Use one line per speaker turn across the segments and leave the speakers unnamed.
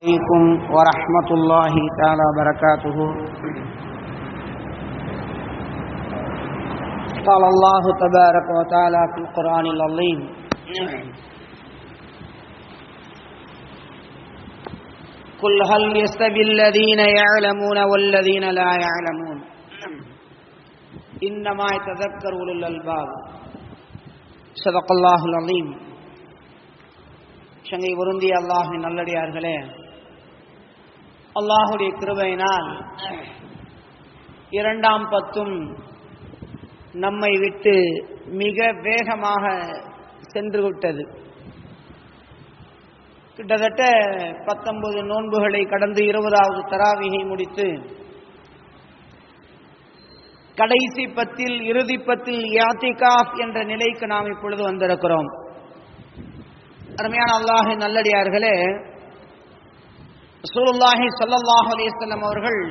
عليكم ورحمة الله تعالى وبركاته قال الله تبارك وتعالى في القرآن العظيم قل هل يستوي الذين يعلمون والذين لا يعلمون إنما يتذكر أولو الألباب صدق الله العظيم சங்கை பொருந்திய அல்லாஹின் நல்லடியார்களே அல்லாஹுடைய கிருபையினால் இரண்டாம் பத்தும் நம்மை விட்டு மிக வேகமாக சென்று விட்டது கிட்டத்தட்ட பத்தொன்பது நோன்புகளை கடந்து இருபதாவது தராவிகை முடித்து கடைசி பத்தில் இறுதி பத்தில் யாத்திகாஃப் என்ற நிலைக்கு நாம் இப்பொழுது வந்திருக்கிறோம். அருமையான அல்லாஹின் நல்லடியார்களே சூருல்லாஹி சொல்லல்லாஹ் அலிஸ்லம் அவர்கள்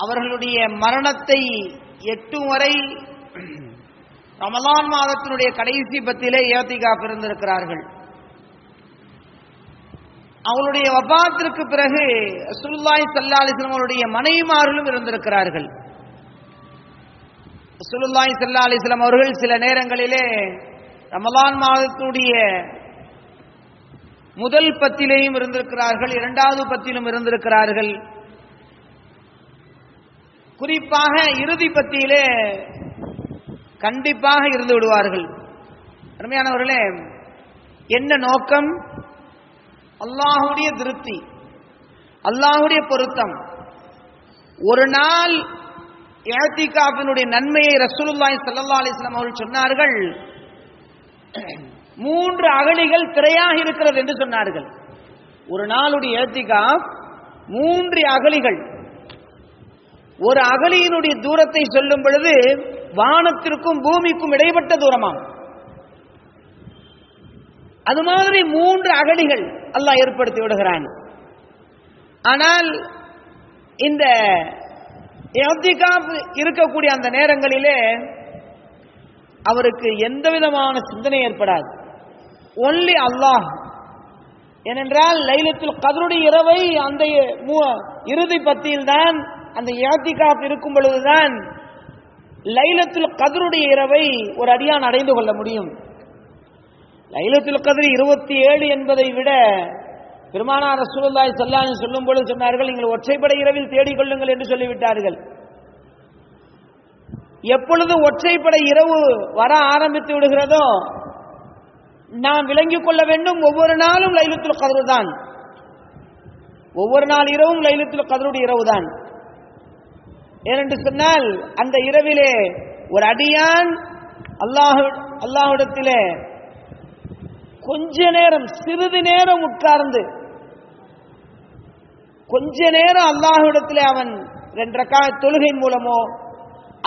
அவர்களுடைய மரணத்தை எட்டும் வரை ரமலான் மாதத்தினுடைய கடைசி பத்திலே ஏத்திகா பிறந்திருக்கிறார்கள் அவளுடைய வபாத்திற்கு பிறகு சுல்லாய் சல்லா அலிஸ்லம் அவருடைய மனைவிமார்களும் இருந்திருக்கிறார்கள். சுலுல்லாய் சல்லா அலிஸ்லாம் அவர்கள் சில நேரங்களிலே ரமலான் மாதத்தினுடைய முதல் பத்திலேயும் இருந்திருக்கிறார்கள் இரண்டாவது பத்திலும் இருந்திருக்கிறார்கள். குறிப்பாக இறுதி பத்தியிலே கண்டிப்பாக இருந்து விடுவார்கள். அருமையானவர்களே என்ன நோக்கம்? அல்லாஹுடைய திருப்தி அல்லாஹுடைய பொருத்தம். ஒரு நாள் ஏத்திகாபினுடைய நன்மையை ரசூலுல்லாய் சல்லா அலிஸ்லாம் அவர்கள் சொன்னார்கள். மூன்று அகழிகள் திரையாக இருக்கிறது என்று சொன்னார்கள். ஒரு நாளுடைய ஏத்திகா மூன்று அகழிகள். ஒரு அகலியினுடைய தூரத்தை சொல்லும் பொழுது வானத்திற்கும் பூமிக்கும் இடைப்பட்ட தூரமாம். அது மாதிரி மூன்று அகழிகள் அல்லாஹ் ஏற்படுத்தி விடுகிறான். ஆனால் இந்த இருக்கக்கூடிய அந்த நேரங்களிலே அவருக்கு எந்த விதமான சிந்தனை ஏற்படாது. ஒன்லி அல்லாஹ் ஏனென்றால் லைலத்தில் கதருடைய இரவை அந்த இறுதி பத்தியில் தான் அந்த யாத்திகாப் இருக்கும் பொழுதுதான் லைலத்தில் கதருடைய இரவை ஒரு அடியான் அடைந்து கொள்ள முடியும். லைலத்தில் கதிர் இருபத்தி ஏழு என்பதை விட பெருமானார் ரசூலுல்லாய் சல்லாஹ் சொல்லும் பொழுது சொன்னார்கள் நீங்கள் ஒற்றைப்படை இரவில் தேடிக்கொள்ளுங்கள் என்று சொல்லிவிட்டார்கள். எப்பொழுது ஒற்றைப்படை இரவு வர ஆரம்பித்து விடுகிறதோ நாம் விளங்கிக் கொள்ள வேண்டும். ஒவ்வொரு நாளும் லைலத்துல் கதரு தான். ஒவ்வொரு நாள் இரவும் லைலத்துல் கதருடைய இரவு தான். ஏனென்று சொன்னால் அந்த இரவிலே ஒரு அடியான் அல்லாஹ் அல்லாஹிடத்திலே கொஞ்ச நேரம் சிறிது நேரம் உட்கார்ந்து கொஞ்ச நேரம் அல்லாஹிடத்திலே அவன் ரெண்டரைக்கா தொழுகையின் மூலமோ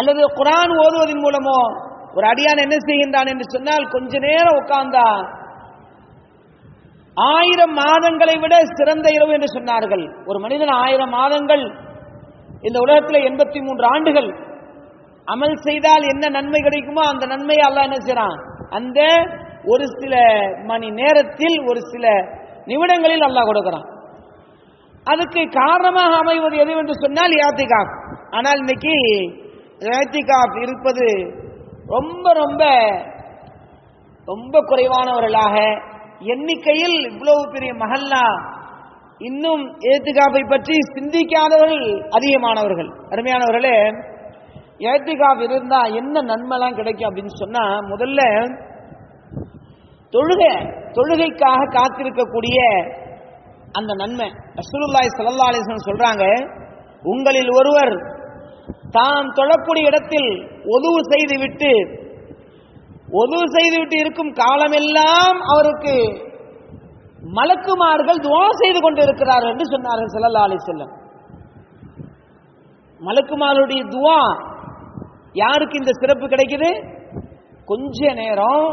அல்லது குரான் ஓதுவதன் மூலமோ ஒரு அடியான் என்ன செய்கின்றான் என்று சொன்னால் கொஞ்ச நேரம் உட்கார்ந்தான். ஆயிரம் மாதங்களை விட சிறந்த இரவு என்று சொன்னார்கள். ஒரு மனிதன் ஆயிரம் மாதங்கள் இந்த உலகத்தில் எண்பத்தி மூன்று ஆண்டுகள் அமல் செய்தால் என்ன நன்மை கிடைக்குமோ அந்த நன்மையை அல்ல என்ன செய்யறான் அந்த ஒரு சில மணி நேரத்தில் ஒரு சில நிமிடங்களில் அல்லாஹ் கொடுக்கிறான். அதுக்கு காரணமாக அமைவது எது என்று சொன்னால் யாத்திகாப் ஆனால் இன்னைக்கு ஏத்திகாப் இருப்பது ரொம்ப ரொம்ப ரொம்ப குறைவானவர்களாக எண்ணிக்கையில் இவ்வளவு பெரிய மகல்லா இன்னும் ஏத்திகாப்பை பற்றி சிந்திக்காதவர்கள் அதிகமானவர்கள். அருமையானவர்களே ஏத்திகாப் இருந்தா என்ன நன்மைலாம் கிடைக்கும் அப்படின்னு சொன்னா முதல்ல தொழுகை தொழுகைக்காக காத்திருக்கக்கூடிய அந்த நன்மை. ரசூலுல்லாய் சல்லா அலிஸ்லாம் சொல்றாங்க உங்களில் ஒருவர் தான் தொழக்கூடிய இடத்தில் ஒதுவு செய்து விட்டு ஒதுவு செய்து விட்டு இருக்கும் காலமெல்லாம் அவருக்கு மலக்குமார்கள் துவா செய்து கொண்டு இருக்கிறார்கள் என்று சொன்னார்கள் செல்லல்லா அலி செல்லம் மலக்குமாருடைய துவா யாருக்கு இந்த சிறப்பு கிடைக்குது? கொஞ்ச நேரம்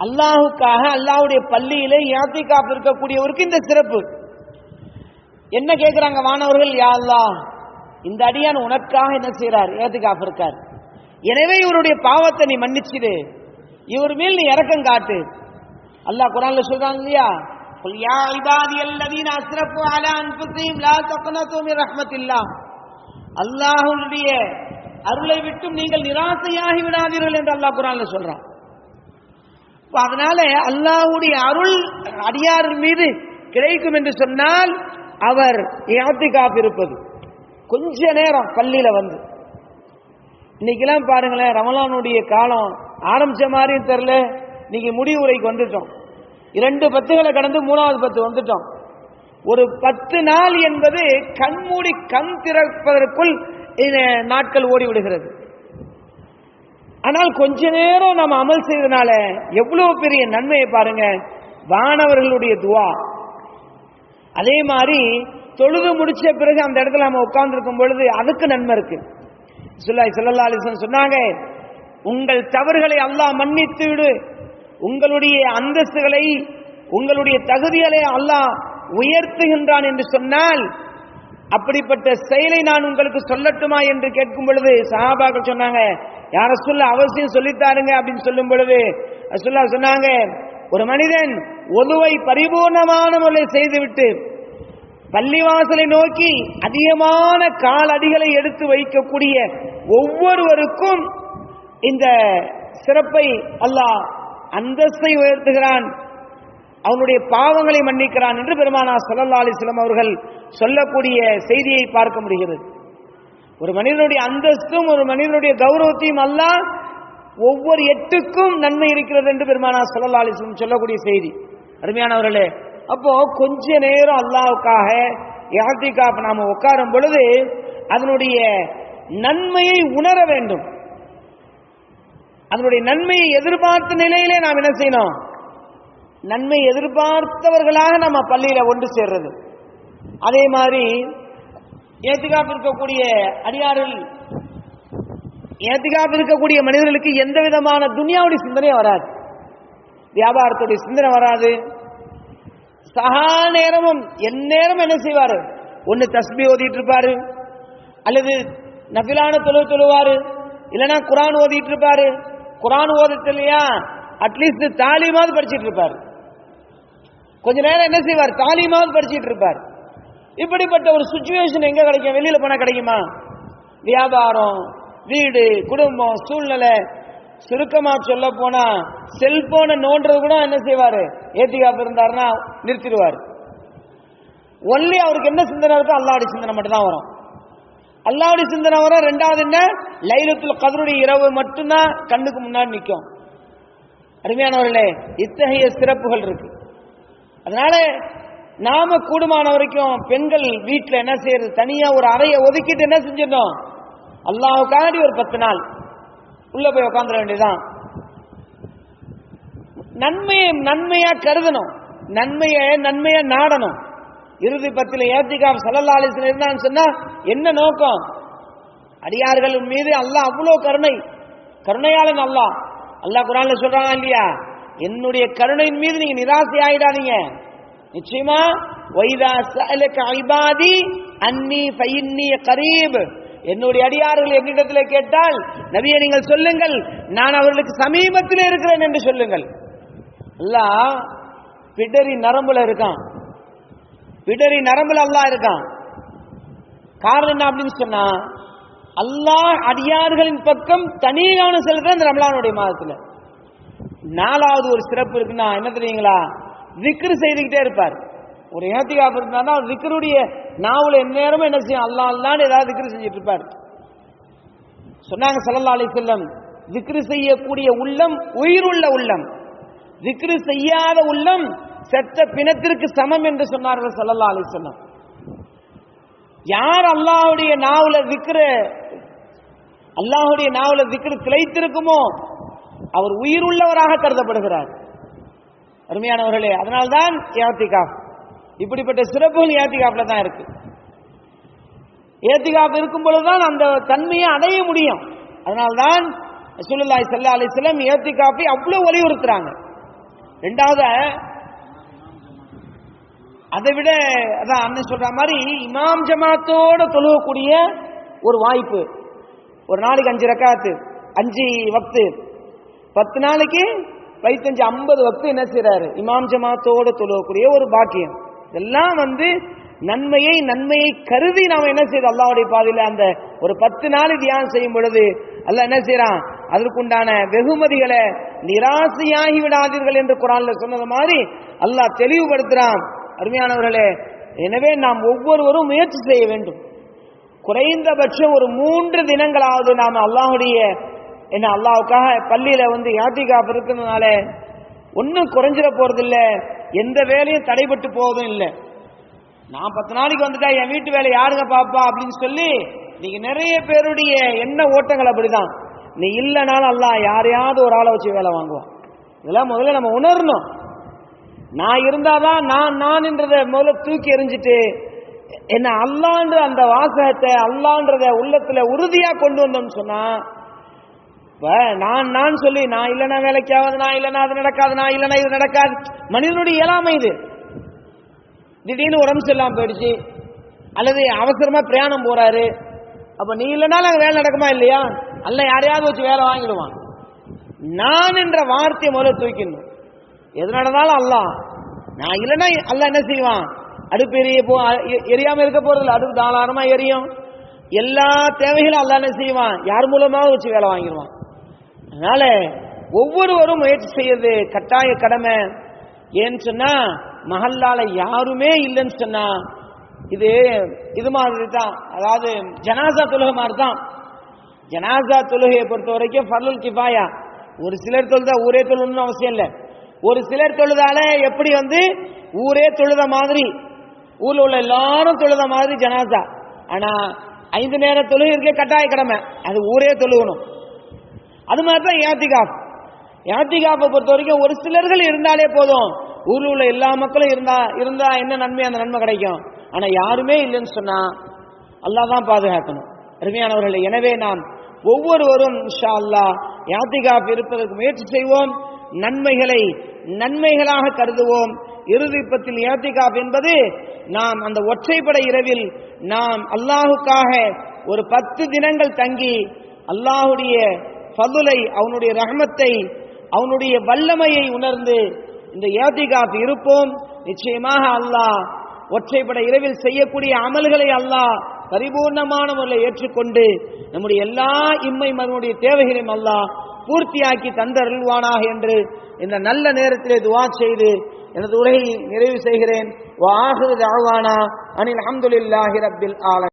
அல்லாஹுக்காக அல்லாஹுடைய பள்ளியில யாத்திகாப் இருக்கக்கூடியவருக்கு இந்த சிறப்பு. என்ன கேட்கிறாங்க மாணவர்கள்? யா இந்த அடியான் உனக்காக என்ன செய்யறார் ஏத்துக்காப் இருக்கார் எனவே இவருடைய பாவத்தை நீ மன்னிச்சிடு இவர் மேல் நீ இறக்கம் காட்டு அல்லாஹ் குரான்ல சொல்றாங்க இல்லையா قل يا عبادي الذين اسرفوا على انفسهم لا تقنطوا من رحمة الله அல்லாஹ்வுடைய அருளை விட்டும் நீங்கள் நிராசையாகி விடாதீர்கள் என்று அல்லாஹ் குரான்ல சொல்றான் இப்ப அதனால அல்லாஹ்வுடைய அருள் அடியார் மீது கிடைக்கும் என்று சொன்னால் அவர் இஅ்திகாஃப் இருப்பது கொஞ்ச நேரம் பள்ளியில வந்து. இன்னைக்கெல்லாம் பாருங்களேன் ரமலானுடைய காலம் ஆரம்பிச்ச மாதிரியும் தெரில இன்னைக்கு முடிவுரைக்கு வந்துட்டோம். இரண்டு பத்துகளை கடந்து மூணாவது பத்து வந்துட்டோம். ஒரு பத்து நாள் என்பது கண்மூடி கண் திறப்பதற்குள் நாட்கள் ஓடி விடுகிறது ஆனால் கொஞ்ச நேரம் நம்ம அமல் செய்ததுனால எவ்வளவு பெரிய நன்மையை பாருங்க. வானவர்களுடைய துவா. அதே மாதிரி தொழுது முடிச்ச பிறகு அந்த இடத்துல நம்ம உட்கார்ந்துருக்கும் பொழுது அதுக்கு நன்மை இருக்கு. சுல்லாய் சொல்லல்லா அலிசன் சொன்னாங்க உங்கள் தவறுகளை அல்லாஹ் மன்னித்து விடு. உங்களுடைய அந்தஸ்துகளை உங்களுடைய தகுதிகளை அல்லாஹ் உயர்த்துகின்றான் என்று சொன்னால் அப்படிப்பட்ட செயலை நான் உங்களுக்கு சொல்லட்டுமா என்று கேட்கும் பொழுது சஹாபாக்கள் சொன்னாங்க யார சொல்ல அவசியம் சொல்லித்தாருங்க அப்படின்னு சொல்லும் பொழுது சொல்ல சொன்னாங்க ஒரு மனிதன் ஒதுவை பரிபூர்ணமான முறையில் செய்துவிட்டு பள்ளிவாசலை நோக்கி அதிகமான காலடிகளை எடுத்து வைக்கக்கூடிய ஒவ்வொருவருக்கும் இந்த சிறப்பை அல்லாஹ் அந்தஸ்தை உயர்த்துகிறான். அவனுடைய பாவங்களை மன்னிக்கிறான் என்று பெருமானா சொல்லல்லா அலிஸ்லம் அவர்கள் சொல்லக்கூடிய செய்தியை பார்க்க முடிகிறது. ஒரு மனிதனுடைய அந்தஸ்தும் ஒரு மனிதனுடைய கௌரவத்தையும் அல்லாஹ் ஒவ்வொரு எட்டுக்கும் நன்மை இருக்கிறது என்று பெருமானா சொல்லல்லா அலிஸ்லம் சொல்லக்கூடிய செய்தி. அருமையானவர்களே அப்போ கொஞ்ச நேரம் அல்லாவுக்காக யாத்திகாப் நாம உட்காரும் பொழுது அதனுடைய நன்மையை உணர வேண்டும். அதனுடைய நன்மையை எதிர்பார்த்த நிலையிலே நாம் என்ன செய்யணும்? நன்மை எதிர்பார்த்தவர்களாக நம்ம பள்ளியில ஒன்று சேர்றது. அதே மாதிரி ஏத்துக்காப்பு இருக்கக்கூடிய அடியாரில் ஏத்துக்காப்பு இருக்கக்கூடிய மனிதர்களுக்கு எந்த விதமான துனியாவுடைய சிந்தனையும் வராது. வியாபாரத்துடைய சிந்தனை வராது. சகா நேரமும் எந்நேரம் என்ன செய்வாரு? ஒன்னு தஸ்பி ஓதிட்டு இருப்பாரு அல்லது நபிலான தொழு தொழுவாரு இல்லைன்னா குரான் ஓதிட்டு இருப்பாரு குரான் ஓதத்திலையா இல்லையா அட்லீஸ்ட் தாலிமாவது படிச்சிட்டு இருப்பாரு கொஞ்ச நேரம் என்ன செய்வார்? தாலிமாவது படிச்சிட்டு இருப்பார் இப்படிப்பட்ட ஒரு சுச்சுவேஷன் எங்க கிடைக்கும்? வெளியில போனா கிடைக்குமா? வியாபாரம் வீடு குடும்பம் சூழ்நிலை சுருக்கமா சொல்ல போனா செல்போனை நோண்டுறது கூட என்ன செய்வாரு? ஏத்திகாப்பு இருந்தாருன்னா நிறுத்திடுவார். ஒன்லி அவருக்கு என்ன சிந்தனை இருக்கோ அல்லாவுடைய சிந்தனை மட்டும் தான் வரும். அல்லாவுடைய சிந்தனை வரும். ரெண்டாவது என்ன? லைலத்துல கதருடைய இரவு மட்டும்தான் கண்ணுக்கு முன்னாடி நிற்கும். அருமையானவர்களே இத்தகைய சிறப்புகள் இருக்கு. அதனால நாம கூடுமான வரைக்கும் பெண்கள் வீட்டில் என்ன செய்யறது? தனியா ஒரு அறையை ஒதுக்கிட்டு என்ன செஞ்சிடணும்? அல்லாவுக்காண்டி ஒரு பத்து நாள். உள்ள போய் உட்காந்துட வேண்டியதுதான். நன்மையை நன்மையா கருதணும். நன்மையை நன்மையா நாடணும். இறுதி பத்தில ஏத்திகாம் சலல்லாலிசன் அலிஸ்ல இருந்தான்னு சொன்னா என்ன நோக்கம்? அடியார்கள் மீது அல்லாஹ் அவ்வளவு கருணை. கருணையாளன் அல்லாஹ். அல்லாஹ் குரான்ல சொல்றாங்க இல்லையா? என்னுடைய கருணையின் மீது நீங்க நிராசை ஆயிடாதீங்க. நிச்சயமா? வைதா சலக ஐபாதி அன்னி பயின்னிய கரீப். என்னுடைய அடியார்கள் என்னிடத்தில் கேட்டால் நபியை நீங்கள் சொல்லுங்கள் நான் அவர்களுக்கு சமீபத்தில் இருக்கிறேன் என்று சொல்லுங்கள். அல்லாஹ் பிடரி நரம்புல இருக்கான். பிடரி நரம்புல அல்லாஹ் இருக்கான். காரணம் என்ன அப்படின்னு சொன்னா அல்லாஹ் அடியார்களின் பக்கம் தனி கவனம் செலுத்த இந்த ரமலானுடைய மாதத்துல. நாலாவது ஒரு சிறப்பு இருக்குன்னா என்ன தெரியுங்களா? விக்ரு செய்துக்கிட்டே இருப்பார். ஒரு ஏத்திகாப்பு இருந்தா விக்ருடைய நாவல எந்நேரமும் என்ன செய்யும்? அல்லா அல்லான்னு ஏதாவது விக்ரு செஞ்சுட்டு இருப்பார். சொன்னாங்க சல்லா அலி செல்லம் விக்ரு செய்யக்கூடிய உள்ளம் உயிருள்ள உள்ளம். விக்ரு செய்யாத உள்ளம் செத்த பிணத்திற்கு சமம் என்று சொன்னார்கள் சல்லல்லா அலி செல்லம் யார் அல்லாஹுடைய நாவல விக்கிர அல்லாஹுடைய நாவல விக்கிர திளைத்திருக்குமோ அவர் உயிருள்ளவராக கருதப்படுகிறார். அருமையானவர்களே அதனால்தான் ஏத்திகாப் இப்படிப்பட்ட சிறப்புகள் ஏத்திகாப்ல தான் இருக்கு. ஏத்திகாப்பு இருக்கும் பொழுதுதான் அந்த தன்மையை அடைய முடியும். அதனால்தான் சுல்லாய் சல்லா அலிஸ்லம் ஏத்திகாப்பை அவ்வளவு வலியுறுத்துறாங்க. ரெண்டாவது அதை விட அதான் அண்ணன் சொல்ற மாதிரி இமாம் ஜமாத்தோட தொழுகக்கூடிய ஒரு வாய்ப்பு. ஒரு நாளைக்கு அஞ்சு ரக்காத்து அஞ்சு வக்து. பத்து நாளைக்கு பதித்தஞ்சு ஐம்பது வக்து என்ன செய்யறாரு இமாம் ஜமாத்தோடு தொழுவக்கூடிய ஒரு பாக்கியம். இதெல்லாம் வந்து நன்மையை நன்மையை கருதி நாம் என்ன செய்யறோம் அல்லாவுடைய பாதையில அந்த ஒரு பத்து நாள் தியானம் செய்யும் பொழுது அல்ல என்ன செய்யறான் அதற்குண்டான வெகுமதிகளை நிராசையாகி விடாதீர்கள் என்று குரான்ல சொன்னது மாதிரி அல்லாஹ் தெளிவுபடுத்துறான். அருமையானவர்களே எனவே நாம் ஒவ்வொருவரும் முயற்சி செய்ய வேண்டும். குறைந்தபட்சம் ஒரு மூன்று தினங்களாவது நாம் அல்லாஹுடைய என்ன அல்லாவுக்காக பள்ளியில வந்து யாத்திகாப் இருக்கிறதுனால ஒன்றும் குறைஞ்சிட போறதில்லை. எந்த வேலையும் தடைபட்டு போவதும் இல்லை. நான் பத்து நாளைக்கு வந்துட்டா என் வீட்டு வேலை யாருங்க பாப்பா அப்படின்னு சொல்லி நீங்க நிறைய பேருடைய என்ன ஓட்டங்கள் அப்படிதான். நீ இல்லைனாலும் அல்ல யாரையாவது ஒரு ஆளை வச்சு வேலை வாங்குவோம் இதெல்லாம் முதல்ல நம்ம உணரணும். நான் இருந்தாதான் நான் நான்ன்றத முதல்ல தூக்கி எறிஞ்சிட்டு என்ன அல்லான்ற அந்த வாசகத்தை அல்லான்றத உள்ளத்துல உறுதியா கொண்டு வந்தோம்னு சொன்னா இப்ப நான் நான் சொல்லி நான் இல்லைன்னா வேலைக்கு ஆகாது நான் இல்லைன்னா அது நடக்காது நான் இல்லைன்னா இது நடக்காது. மனிதனுடைய இயலாமை இது. திடீர்னு உடம்பு சரியில்லாம போயிடுச்சு. அல்லது அவசரமா பிரயாணம் போறாரு. அப்ப நீ இல்லைனாலும் அங்க வேலை நடக்குமா இல்லையா? அல்ல யாரையாவது வச்சு வேலை வாங்கிடுவான். நான் என்ற வார்த்தையை முதல்ல தூக்கிடணும். எது நடந்தாலும் அல்லா நான் இல்லைன்னா அல்ல என்ன செய்வான்? அடுப்பு எரிய போ எரியாம இருக்க போறதில்ல அடுப்பு தாராளமா எரியும். எல்லா தேவைகளும் அல்ல என்ன செய்வான்? யார் மூலமாவது வச்சு வேலை வாங்கிடுவான். அதனால ஒவ்வொருவரும் முயற்சி செய்யறது கட்டாய கடமை. ஏன்னு சொன்னா மஹல்லால யாருமே இல்லைன்னு சொன்னா இது இது மாதிரி தான் அதாவது ஜனாசா தொழுகை மாதிரி தான் ஜனாசா தொழுகையை பொறுத்த வரைக்கும் ஃபர்லுல் கிஃபாயா. ஒரு சிலர் தொழுதா ஊரே தொழுன்னு அவசியம் இல்லை. ஒரு சிலர் தொழுதால எப்படி வந்து ஊரே தொழுத மாதிரி ஊர்ல உள்ள எல்லாரும் தொழுத மாதிரி ஜனாசா. ஆனா ஐந்து நேர தொழுகை கட்டாய கடமை. அது ஊரே தொழுகணும். அது மாதிரி தான் ஏத்திகாப் ஏத்திகாப்பை பொறுத்த வரைக்கும் ஒரு சிலர்கள் இருந்தாலே போதும். ஊரில் உள்ள எல்லா மக்களும் இருந்தா இருந்தா என்ன நன்மை? அந்த நன்மை கிடைக்கும். ஆனா யாருமே இல்லைன்னு சொன்னா அல்லாஹ் தான் பாதுகாக்கணும். அருமையானவர்களே எனவே நாம் ஒவ்வொருவரும் இன்ஷா அல்லாஹ் யாத்திகாப் இருப்பதற்கு முயற்சி செய்வோம். நன்மைகளை நன்மைகளாக கருதுவோம். இறுதிப்பத்தில் யாத்திகாப் என்பது நாம் அந்த ஒற்றைப்படை இரவில் நாம் அல்லாஹுக்காக ஒரு பத்து தினங்கள் தங்கி அல்லாஹுடைய பதுலை அவனுடைய ரஹமத்தை அவனுடைய வல்லமையை உணர்ந்து இந்த ஏத்திகாப் இருப்போம். நிச்சயமாக அல்லாஹ் ஒற்றைப்பட இரவில் செய்யக்கூடிய அமல்களை அல்லாஹ் பரிபூர்ணமான முறையில் ஏற்றுக்கொண்டு நம்முடைய எல்லா இம்மை மகனுடைய தேவைகளையும் அல்லாஹ் பூர்த்தியாக்கி தந்தருள்வானாக என்று இந்த நல்ல நேரத்திலே துவா செய்து எனது உரையை நிறைவு செய்கிறேன். வாஹிரு தாவானா அனில் அஹமதுல்லாஹி ரப்பில் ஆலமீன்.